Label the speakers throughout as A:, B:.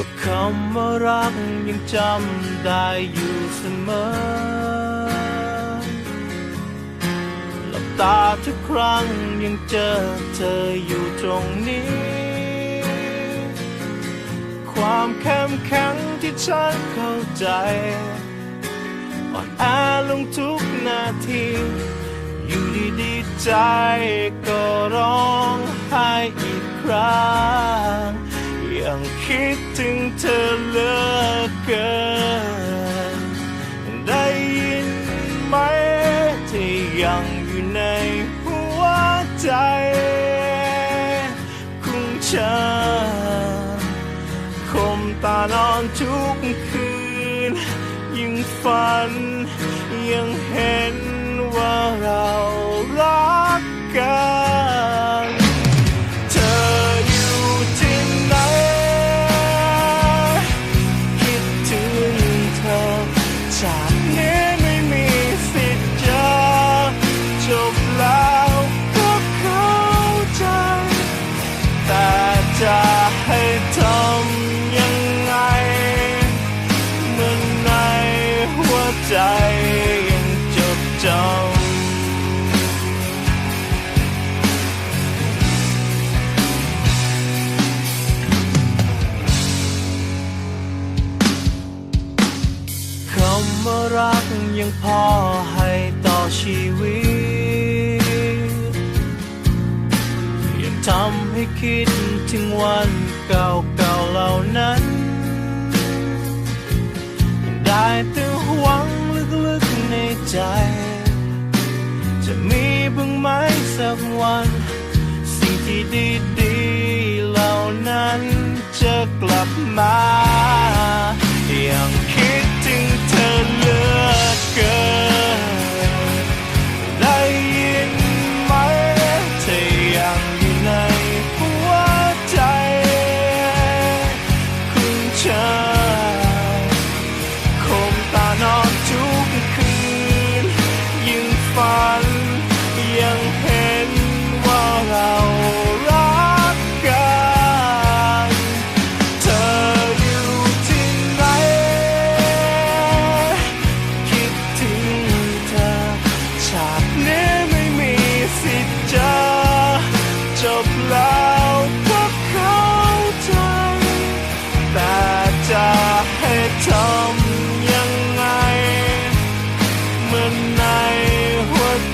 A: ก็คำว่ารักยังจำได้อยู่เสมอ หลับตาทุกครั้งยังเจอเธออยู่ตรงนี้ ความเข้มแข็งที่ฉันเข้าใจ อ่อนแอลงทุกนาที อยู่ดีๆใจก็ร้องไห้อีกครั้ง คิดถึงเธอเหลือเกิน ได้ยินไหมที่ยังอยู่ในหัวใจของฉันคมตานอนทุกคืน ยิ่งฝันยังเห็นว่าเรา ใจยังจดจำคำว่ารักยังพอให้ต่อชีวิต ยังทำให้คิดถึงวันเก่าๆเหล่านั้น ได้แต่หวัง ใจ จะมีบ้างไหมสักวัน สิ่งที่ดีๆเหล่านั้นจะกลับมา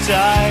A: die.